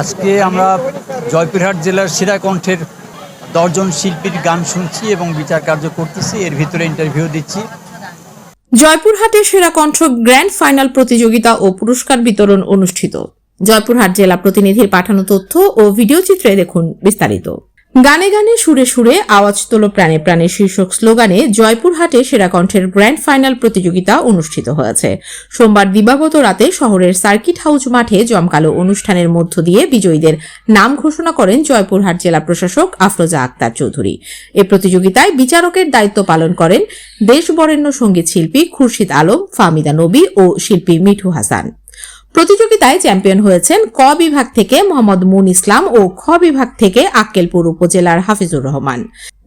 আজকে আমরা জয়পুরহাট জেলার সিরাকণ্ঠের দশজন শিল্পীর গান শুনছি এবং বিচার কার্য করতেছি। এর ভিতরে ইন্টারভিউ দিচ্ছি। জয়পুরহাটে সেরা কণ্ঠ গ্র্যান্ড ফাইনাল প্রতিযোগিতা ও পুরস্কার বিতরণ অনুষ্ঠিত। জয়পুরহাট জেলা প্রতিনিধির পাঠানো তথ্য ও ভিডিও চিত্রে দেখুন বিস্তারিত। গানে গানে সুরে সুরে আওয়াজ তোলো প্রাণে প্রাণে শীর্ষক স্লোগানে জয়পুরহাটে সেরা কণ্ঠের গ্র্যান্ড ফাইনাল প্রতিযোগিতা অনুষ্ঠিত হয়েছে। সোমবার দিবাগত রাতে শহরের সার্কিট হাউস মাঠে জমকালো অনুষ্ঠানের মধ্য দিয়ে বিজয়ীদের নাম ঘোষণা করেন জয়পুরহাট জেলা প্রশাসক আফরোজা আক্তার চৌধুরী। এ প্রতিযোগিতায় বিচারকের দায়িত্ব পালন করেন দেশ বরেণ্য সংগীত শিল্পী খুরশিদ আলম, ফাহমিদা নবী ও শিল্পী মিঠু হাসান। প্রতিযোগিতায় চ্যাম্পিয়ন হয়েছেন ক বিভাগ থেকে মোহাম্মদ মুন ইসলাম ও খ বিভাগ থেকে আক্কেলপুর উপজেলার হাফিজুর রহমান।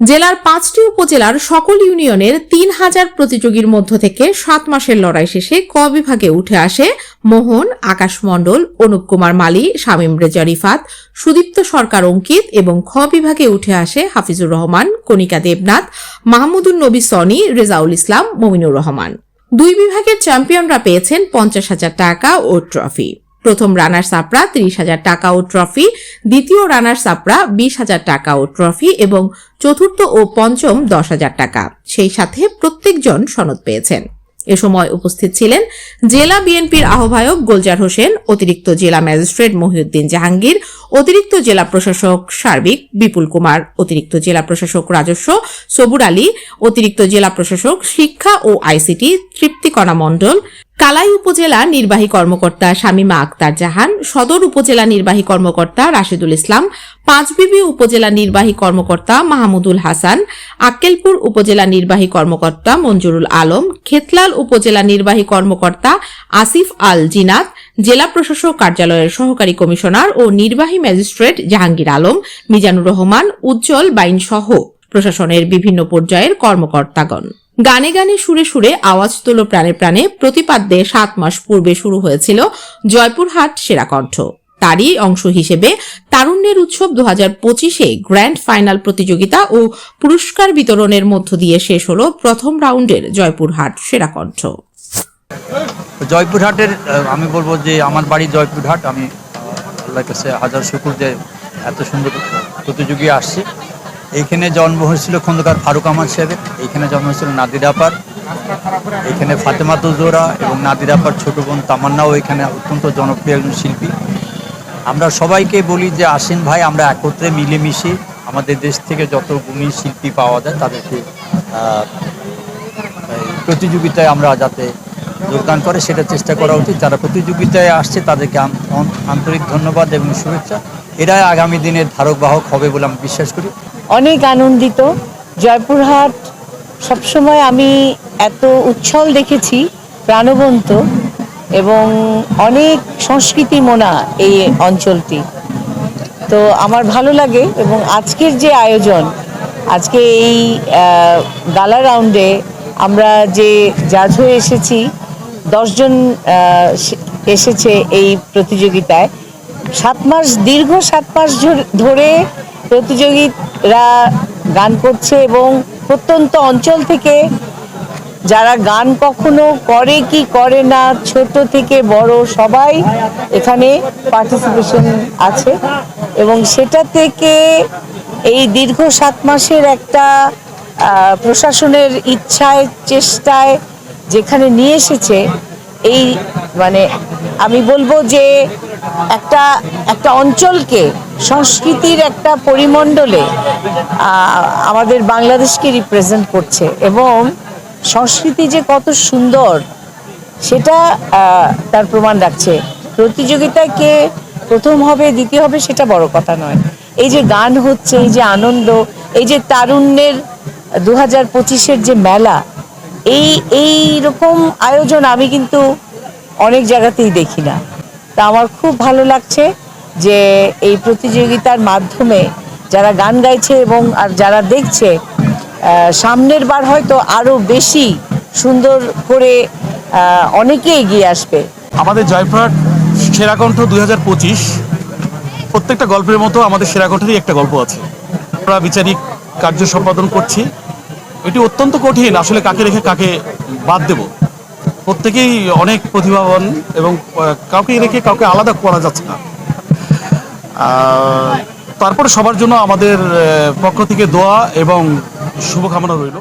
জেলার পাঁচটি উপজেলার সকল ইউনিয়নের তিন হাজার প্রতিযোগীর মধ্য থেকে সাত মাসের লড়াই শেষে ক বিভাগে উঠে আসে মোহন, আকাশ মণ্ডল, অনুপ কুমার মালি, শামীম রেজা রিফাত, সুদীপ্ত সরকার অঙ্কিত এবং খ বিভাগে উঠে আসে হাফিজুর রহমান, কণিকা দেবনাথ মাহমুদুল নবী সনি, রেজাউল ইসলাম, মমিনুর রহমান। দুই বিভাগের চ্যাম্পিয়নরা পেয়েছেন পঞ্চাশ হাজার টাকা ও ট্রফি। প্রথম রানার সাপরা তিরিশ হাজার টাকা ও ট্রফি, দ্বিতীয় রানার সাপরা বিশ হাজার টাকা ও ট্রফি এবং চতুর্থ ও পঞ্চম দশ হাজার টাকা। সেই সাথে প্রত্যেকজন সনদ পেয়েছেন। এ সময় উপস্থিত ছিলেন জেলা বিএনপির আহ্বায়ক গোলজার হোসেন, অতিরিক্ত জেলা ম্যাজিস্ট্রেট মহিউদ্দিন জাহাঙ্গীর, অতিরিক্ত জেলা প্রশাসক সার্বিক বিপুল কুমার, অতিরিক্ত জেলা প্রশাসক রাজস্ব সবুর আলী, অতিরিক্ত জেলা প্রশাসক শিক্ষা ও আইসিটি তৃপ্তিকণা মণ্ডল কালাই উপজেলা নির্বাহী কর্মকর্তা শামীমা আক্তার জাহান, সদর উপজেলা নির্বাহী কর্মকর্তা রাশেদুল ইসলাম, পাঁচবিবি উপজেলা নির্বাহী কর্মকর্তা মাহমুদুল হাসান, আক্কেলপুর উপজেলা নির্বাহী কর্মকর্তা মঞ্জুরুল আলম, খেতলাল উপজেলা নির্বাহী কর্মকর্তা আসিফ আল জিনাত, জেলা প্রশাসক কার্যালয়ের সহকারী কমিশনার ও নির্বাহী ম্যাজিস্ট্রেট জাহাঙ্গীর আলম, মিজানুর রহমান, উজ্জ্বল বাইন সহ প্রশাসনের বিভিন্ন পর্যায়ের কর্মকর্তাগণ। গানে গানে সুরে সুরে আওয়াজ তোলো প্রাণে প্রাণে। প্রতিপাদ্যে সাত মাস পূর্বে শুরু হয়েছিল জয়পুরহাট সেরা কণ্ঠ। তারই অংশ হিসেবে তারুণ্যের উৎসব দু হাজার পঁচিশে গ্র্যান্ড ফাইনাল প্রতিযোগিতা ও পুরস্কার বিতরণের মধ্য দিয়ে শেষ হল প্রথম রাউন্ডের জয়পুরহাট সেরা কণ্ঠ। জয়পুরহাটের আমি বলব যে আমার বাড়ি জয়পুরহাট। আমি আহ, আল্লাহর কাছে হাজার শুকুর যে এত সুন্দর প্রতিযোগী আসছে। এইখানে জন্ম হয়েছিল খন্দকার ফারুক আহমদ সাহেবের এইখানে জন্ম হয়েছিল নাদির আপার, এখানে ফাতেমা তুজোরা এবং নাদির আপার ছোট বোন তামান্নাও এখানে অত্যন্ত জনপ্রিয় একজন শিল্পী। আমরা সবাইকে বলি যে আসেন ভাই, আমরা একত্রে মিলেমিশে আমাদের দেশ থেকে যত গুণী শিল্পী পাওয়া যায় তাদেরকে প্রতিযোগিতায় আমরা যাতে যোগদান করে সেটা চেষ্টা করা উচিত। যারা প্রতিযোগিতায় আসছে তাদেরকে আন্তরিক ধন্যবাদ এবং শুভেচ্ছা। এরাই আগামী দিনের ধারক বাহক হবে বলে আমি বিশ্বাস করি। অনেক আনন্দিত। জয়পুরহাট সবসময় আমি এত উচ্ছল দেখেছি, প্রাণবন্ত এবং অনেক সংস্কৃতি মোনা এই অঞ্চলটি। তো আমার ভালো লাগে এবং আজকের যে আয়োজন, আজকে এই গালা রাউন্ডে আমরা যে জাজ হয়ে এসেছি দশজন এসেছে এই প্রতিযোগিতায়। সাত মাস, দীর্ঘ সাত মাস ধরে- ধরে প্রতিযোগীরা গান করছে এবং প্রত্যন্ত অঞ্চল থেকে যারা গান কখনো করে কি করে না, ছোট থেকে বড় সবাই এখানে পার্টিসিপেশন আছে এবং সেটা থেকে এই দীর্ঘ সাত মাসের একটা প্রশাসনের ইচ্ছায়, চেষ্টায় যেখানে নিয়ে এসেছে, এই মানে আমি বলব যে একটা একটা অঞ্চলকে, সংস্কৃতির একটা পরিমণ্ডলে আমাদের বাংলাদেশকে রিপ্রেজেন্ট করছে এবং সংস্কৃতি যে কত সুন্দর, সেটা তার প্রমাণ রাখছে। প্রতিযোগিতায় কে প্রথম হবে, দ্বিতীয় হবে, সেটা বড় কথা নয়। এই যে গান হচ্ছে, এই যে আনন্দ, এই যে তারুণ্যের দু হাজার পঁচিশের যে মেলা, এই এই রকম আয়োজন আমি কিন্তু অনেক জায়গাতেই দেখি না। তা আমার খুব ভালো লাগছে যে এই প্রতিযোগিতার মাধ্যমে যারা গান গাইছে এবং আর যারা দেখছে সামনের বার হয়তো আরও বেশি সুন্দর করে অনেকে এগিয়ে আসবে। আমাদের জয়পুরহাট সেরাকণ্ঠ দুই হাজার পঁচিশ, প্রত্যেকটা গল্পের মতো আমাদের সেরাকণ্ঠেরই একটা গল্প আছে। আমরা বিচারিক কার্য সম্পাদন করছি। এটি অত্যন্ত কঠিন, আসলে কাকে রেখে কাকে বাদ দেব। প্রত্যেকেই অনেক প্রতিভাবান এবং কাউকে রেখে কাউকে আলাদা করা যাচ্ছে না। তারপরে সবার জন্য আমাদের পক্ষ থেকে দোয়া এবং শুভকামনা রইল।